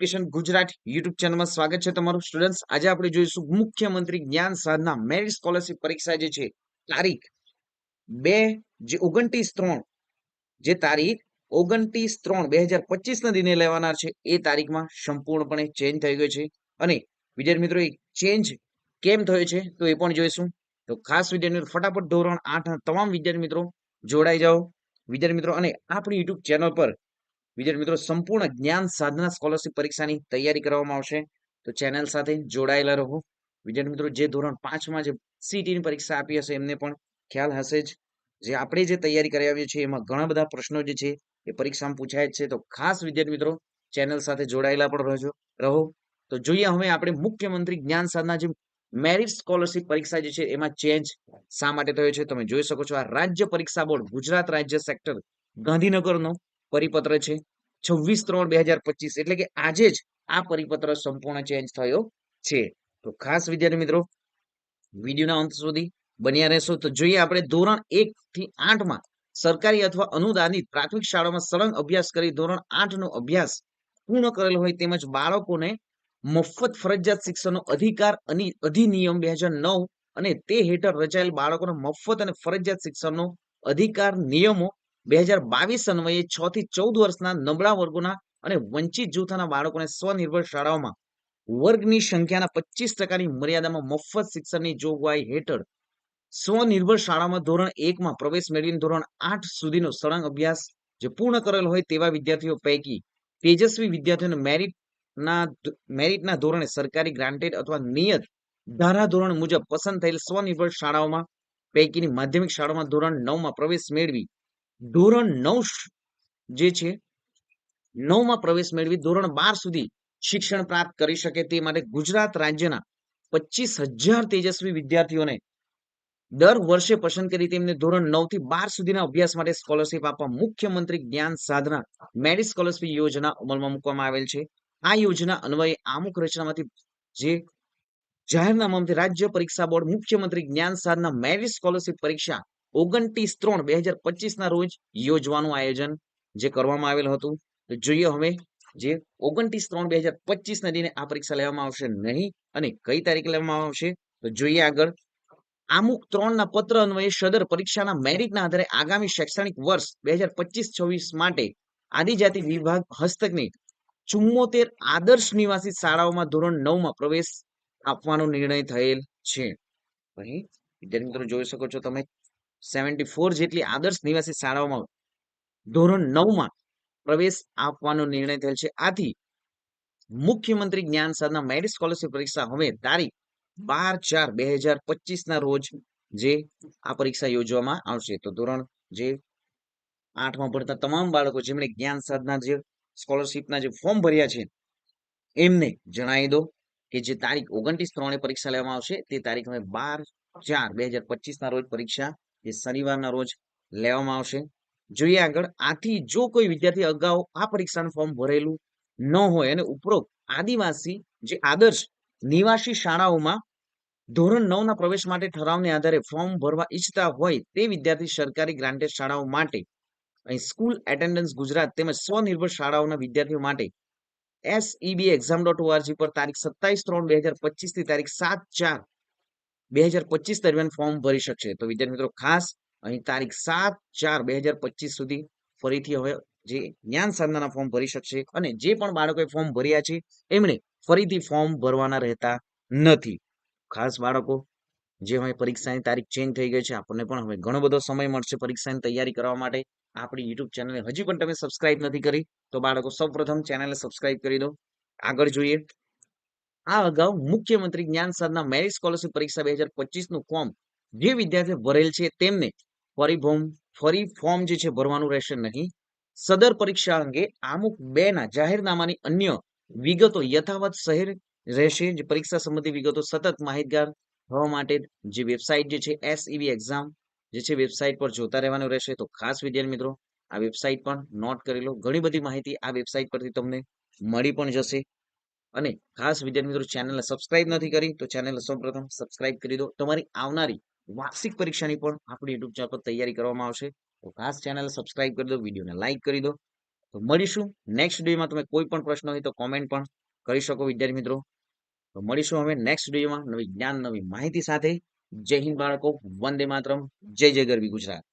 Education Gujarat YouTube ચેનલમાં સ્વાગત છે તમારું સ્ટુડન્ટ્સ. આજે આપણે જોઈશું મુખ્યમંત્રી જ્ઞાન સાધના મેરિટ સ્કોલરશિપ પરીક્ષા જે છે, તારીખ બે જે ઓગણત્રીસ ત્રણ, જે તારીખ ઓગણત્રીસ ત્રણ બે હજાર પચીસ ના દિને લેવાનાર છે. એ તારીખમાં સંપૂર્ણપણે ચેન્જ થઈ ગયો છે. અને વિદ્યાર્થી મિત્રો એ ચેન્જ કેમ થયો છે, તો એ પણ જોઈશું. તો ખાસ વિદ્યાર્થી મિત્રો, ફટાફટ ધોરણ આઠ તમામ વિદ્યાર્થી મિત્રો જોડાઈ જાઓ. વિદ્યાર્થી મિત્રો, અને આપણી યુટ્યુબ ચેનલ પર વિદ્યાર્થી મિત્રો, સંપૂર્ણ જ્ઞાન સાધના સ્કોલરશિપ પરીક્ષાની તૈયારી કરવામાં આવશે. તો ચેનલ સાથે જોડાયેલા રહો. વિદ્યાર્થી મિત્રો, જે ધોરણ પાંચમાં જે સીટીની પરીક્ષા આપી હશે, એમને પણ ખ્યાલ હશે જ. જે આપણે જે તૈયારી કરી આવીએ છીએ, એમાં ઘણા બધા પ્રશ્નો જે છે, એ પરીક્ષામાં પૂછાય જ છે. તો ખાસ વિદ્યાર્થી મિત્રો ચેનલ સાથે જોડાયેલા પણ રહેજો, રહો. તો જોઈએ હવે આપણે મુખ્યમંત્રી જ્ઞાન સાધના જે મેરિટ સ્કોલરશિપ પરીક્ષા જે છે, એમાં ચેન્જ શા માટે થયો છે? તમે જોઈ શકો છો આ રાજ્ય પરીક્ષા બોર્ડ, ગુજરાત રાજ્ય સેક્ટર ગાંધીનગરનો પરિપત્ર છે. છવ્વીસ ત્રણ બે હજાર પચીસ એટલે કે આજે જ આ પરિપત્ર સંપૂર્ણ ચેન્જ થયો છે. તો ખાસ વિદ્યાર્થી મિત્રો, વિડીયોના અંત સુધી બન્યા રહેશો. તો જોઈએ આપણે ધોરણ એક થી આઠમાં સરકારી અથવા અનુદાનિત પ્રાથમિક શાળામાં સળંગ અભ્યાસ કરી ધોરણ આઠ નો અભ્યાસ પૂર્ણ કરેલો હોય તેમજ બાળકોને મફત ફરજિયાત શિક્ષણનો અધિકાર અને અધિનિયમ બે હજાર નવ અને તે હેઠળ રચાયેલ બાળકોને મફત અને ફરજિયાત શિક્ષણનો અધિકાર નિયમો બે હજાર બાવીસ અન્વયે છ થી ચૌદ વર્ષના નબળા વર્ગોના અને વંચિત જૂથના બાળકોને સ્વનિર્ભર શાળાઓમાં વર્ગની સંખ્યાના પચીસ ટકાની મર્યાદામાં મફત શિક્ષણની જોગવાઈ હેઠળ સ્વનિર્ભર શાળામાં ધોરણ એકમાં પ્રવેશ મેળવીને ધોરણ આઠ સુધીનો સળંગ અભ્યાસ જે પૂર્ણ કરેલ હોય તેવા વિદ્યાર્થીઓ પૈકી તેજસ્વી વિદ્યાર્થીઓને મેરિટના મેરિટના ધોરણે સરકારી ગ્રાન્ટેડ અથવા નિયત ધારા ધોરણ મુજબ પસંદ થયેલ સ્વનિર્ભર શાળાઓમાં પૈકીની માધ્યમિક શાળામાં ધોરણ નવમાં પ્રવેશ મેળવી ધોરણ નવ જે છે, નવમાં પ્રવેશ મેળવી ધોરણ બાર સુધી શિક્ષણ પ્રાપ્ત કરી શકે તે માટે ગુજરાત રાજ્યના પચીસ હજાર તેજસ્વી વિદ્યાર્થીઓને દર વર્ષે પસંદ કરી તેમને ધોરણ નવથી બાર સુધીના અભ્યાસ માટે સ્કોલરશિપ આપવા મુખ્યમંત્રી જ્ઞાન સાધના મેરિટ સ્કોલરશિપ યોજના અમલમાં મૂકવામાં આવેલ છે. આ યોજના અન્વયે આમુખ રચનામાંથી જે જાહેરનામામાંથી રાજ્ય પરીક્ષા બોર્ડ, મુખ્યમંત્રી જ્ઞાન સાધના મેરિટ સ્કોલરશિપ પરીક્ષા ઓગણત્રીસ ત્રણ બે હજાર પચીસ ના રોજ યોજવાનું આયોજન જે કરવામાં આવેલ હતું. જોઈએ હવે જે ઓગણત્રીસ ત્રણ બે હજાર પચીસ ના દિને આ પરીક્ષા લેવામાં આવશે નહીં અને કઈ તારીખ લેવામાં આવશે? તો જોઈએ આગળ. આમુક ત્રણ ના પત્ર અન્વયે સદર પરીક્ષાના મેરિટના આધારે આગામી શૈક્ષણિક વર્ષ બે હજાર પચીસ છવ્વીસ માટે આદિજાતિ વિભાગ હસ્તકની ચુમ્મોતેર આદર્શ નિવાસી શાળાઓમાં ધોરણ નવમાં પ્રવેશ આપવાનો નિર્ણય થયેલ છે. અહીં વિદ્યાર્થી મિત્રો જોઈ શકો છો તમે સેવન્ટી ફોર જેટલી આદર્શ નિવાસી શાળાઓમાં ધોરણ નવમાં પ્રવેશ આપવાનો નિર્ણય થયેલ છે. આથી મુખ્યમંત્રી જ્ઞાન સાધના મેરિટ સ્કોલરશિપ પરીક્ષા હવે તારીખ બાર ચાર બે હજાર પચીસના રોજ જે આ પરીક્ષા યોજવામાં આવશે. તો ધોરણ જે આઠમાં ભણતા તમામ બાળકો જેમણે જ્ઞાન સાધના જે સ્કોલરશિપના જે ફોર્મ ભર્યા છે, એમને જણાવી દો કે જે તારીખ ઓગણત્રીસ ત્રણે પરીક્ષા લેવામાં આવશે. તે તારીખ હવે બાર ચાર બે હજાર પચીસના રોજ પરીક્ષા જે શનિવારના રોજ લેવામાં આવશે. જોઈએ આગળ, આથી જો કોઈ વિદ્યાર્થી અગાઉ આ પરીક્ષાનું ફોર્મ ભરેલું ન હોય અને ઉપરોક્ત આદિવાસી જે આદર્શ નિવાસી શાળાઓમાં ધોરણ નવ ના પ્રવેશ માટે ઠરાવને આધારે ફોર્મ ભરવા ઈચ્છતા હોય તે વિદ્યાર્થી સરકારી ગ્રાન્ટેડ શાળાઓ માટે, અહીં સ્કૂલ એટેન્ડન્સ ગુજરાત તેમજ સ્વનિર્ભર શાળાઓના વિદ્યાર્થીઓ માટે એસઈબી એક્ઝામ ડોટ ઓઆરજી પર તારીખ સત્તાવીસ ત્રણ બે હજાર પચીસથી તારીખ સાત ચાર બે હજાર પચીસ દરમિયાન ફોર્મ ભરી શકશે. તો વિદ્યાર્થી મિત્રો, ખાસ અહીં તારીખ સાત ચાર બે હજાર પચીસ સુધી ફરીથી હવે જે જ્ઞાન સાધનાના ફોર્મ ભરી શકશે અને જે પણ બાળકોએ ફોર્મ ભર્યા છે, એમણે ફરીથી ફોર્મ ભરવાના રહેતા નથી. ખાસ બાળકો, જે હવે પરીક્ષાની તારીખ ચેન્જ થઈ ગઈ છે, આપણને પણ હવે ઘણો બધો સમય મળશે પરીક્ષાની તૈયારી કરવા માટે. આપણી યુટ્યુબ ચેનલને હજી પણ તમે સબસ્ક્રાઇબ નથી કરી, તો બાળકો સૌપ્રથમ ચેનલને સબસ્ક્રાઇબ કરી દો. આગળ જોઈએ. આ અગાઉ મુખ્યમંત્રી જ્ઞાન સાધના મેરિટ સ્કોલરશિપ પરીક્ષા બે હજાર પચીસનું ફોર્મ જે વિદ્યાર્થીઓ ભરેલ છે તેમને ફરી ફરી ફોર્મ જે છે ભરવાનું રહેશે નહીં. સદર પરીક્ષા અંગે આમુખ બે ના જાહેરનામાની અન્ય વિગતો યથાવત શહેર રહેશે. જે પરીક્ષા સંબંધી વિગતો સતત માહિતગાર થવા માટે જે વેબસાઇટ જે છે એસઈવી એક્ઝામ જે છે વેબસાઇટ પર જોતા રહેવાનું રહેશે. તો ખાસ વિદ્યાર્થી મિત્રો, આ વેબસાઇટ પણ નોટ કરી લો ઘણી બધી માહિતી આ વેબસાઇટ પરથી તમને મળી પણ જશે. અને ખાસ વિદ્યાર્થી મિત્રો ચેનલને સબસ્ક્રાઇબ નથી કરી તો ચેનલને સૌપ્રથમ સબસ્ક્રાઇબ કરી દો. તમારી આવનારી વાર્ષિક પરીક્ષાની પણ આપણી યુટ્યુબ ચેનલ પર તૈયારી કરવામાં આવશે. તો ખાસ ચેનલ સબસ્ક્રાઇબ કરી દો વિડીયોને લાઇક કરી દો. તો મળીશું નેક્સ્ટ વિડીયોમાં તમે કોઈ પણ પ્રશ્ન હોય તો કોમેન્ટ પણ કરી શકો વિદ્યાર્થી મિત્રો. તો મળીશું હવે નેક્સ્ટ વિડીયોમાં નવી જ્ઞાન, નવી માહિતી સાથે. જય હિન્દ બાળકો. વંદે માતરમ. જય જય ગરવી ગુજરાત.